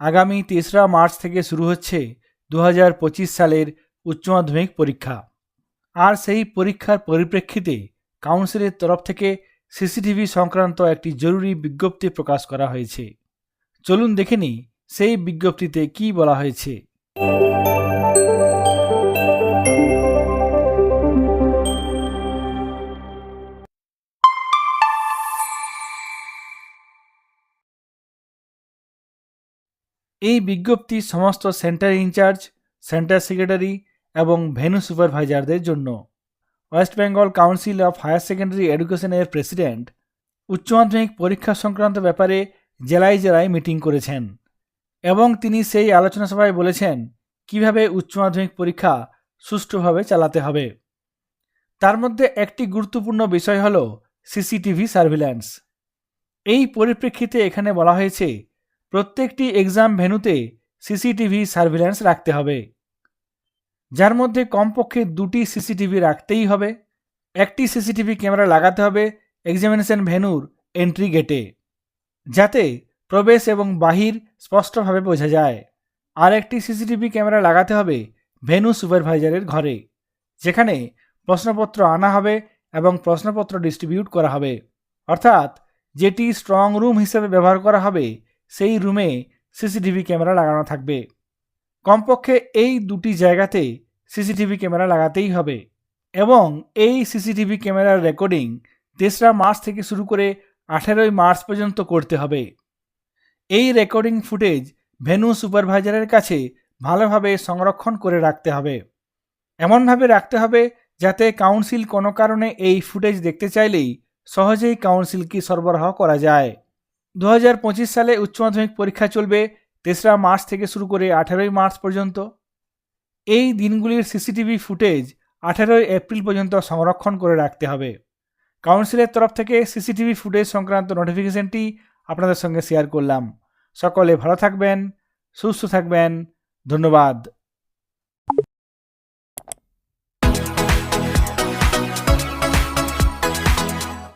আগামী তেসরা মার্চ থেকে শুরু হচ্ছে দু হাজার পঁচিশ সালের উচ্চ মাধ্যমিক পরীক্ষা। আর সেই পরীক্ষার পরিপ্রেক্ষিতে কাউন্সিলের তরফ থেকে সিসিটিভি সংক্রান্ত একটি জরুরি বিজ্ঞপ্তি প্রকাশ করা হয়েছে। চলুন দেখে নিই সেই বিজ্ঞপ্তিতে কি বলা হয়েছে। এই বিজ্ঞপ্তি সমস্ত সেন্টার ইনচার্জ, সেন্টার সেক্রেটারি এবং ভেনু সুপারভাইজারদের জন্য। West Bengal council of higher secondary এডুকেশনের প্রেসিডেন্ট উচ্চ মাধ্যমিক পরীক্ষা সংক্রান্ত ব্যাপারে জেলায় জেলায় মিটিং করেছেন এবং তিনি সেই আলোচনা সভায় বলেছেন কীভাবে উচ্চ মাধ্যমিক পরীক্ষা সুষ্ঠুভাবে চালাতে হবে। তার মধ্যে একটি গুরুত্বপূর্ণ বিষয় হল সিসিটিভি সার্ভিল্যান্স এই পরিপ্রেক্ষিতে এখানে বলা হয়েছে প্রত্যেকটি এক্সাম ভেন্যুতে সিসিটিভি সার্ভিল্যান্স রাখতে হবে। যার মধ্যে কমপক্ষে দুটি সিসিটিভি রাখতেই হবে। একটি সিসিটিভি ক্যামেরা লাগাতে হবে এক্সামিনেশন ভেন্যুর এন্ট্রি গেটে যাতে প্রবেশ এবং বাহির স্পষ্টভাবে বোঝা যায়। আর একটি সিসিটিভি ক্যামেরা লাগাতে হবে ভেন্যু সুপারভাইজারের ঘরে, যেখানে প্রশ্নপত্র আনা হবে এবং প্রশ্নপত্র ডিস্ট্রিবিউট করা হবে। অর্থাৎ যেটি স্ট্রং রুম হিসেবে ব্যবহার করা হবে সেই রুমে সিসিটিভি ক্যামেরা লাগানো থাকবে। কমপক্ষে এই দুটি জায়গাতে সিসিটিভি ক্যামেরা লাগাতেই হবে এবং এই সিসিটিভি ক্যামেরার রেকর্ডিং তেসরা মার্চ থেকে শুরু করে আঠেরোই মার্চ পর্যন্ত করতে হবে। এই রেকর্ডিং ফুটেজ ভেনু সুপারভাইজারের কাছে ভালোভাবে সংরক্ষণ করে রাখতে হবে। এমনভাবে রাখতে হবে যাতে কাউন্সিল কোনো কারণে এই ফুটেজ দেখতে চাইলেই সহজেই কাউন্সিলকে সরবরাহ করা যায়। দু হাজার পঁচিশ সালে উচ্চ মাধ্যমিক পরীক্ষা চলবে তেসরা মার্চ থেকে শুরু করে আঠেরোই মার্চ পর্যন্ত। এই দিনগুলির সিসিটিভি ফুটেজ আঠেরোই এপ্রিল পর্যন্ত সংরক্ষণ করে রাখতে হবে। কাউন্সিলের তরফ থেকে সিসিটিভি ফুটেজ সংক্রান্ত নোটিফিকেশনটি আপনাদের সঙ্গে শেয়ার করলাম। সকলে ভালো থাকবেন, সুস্থ থাকবেন। ধন্যবাদ।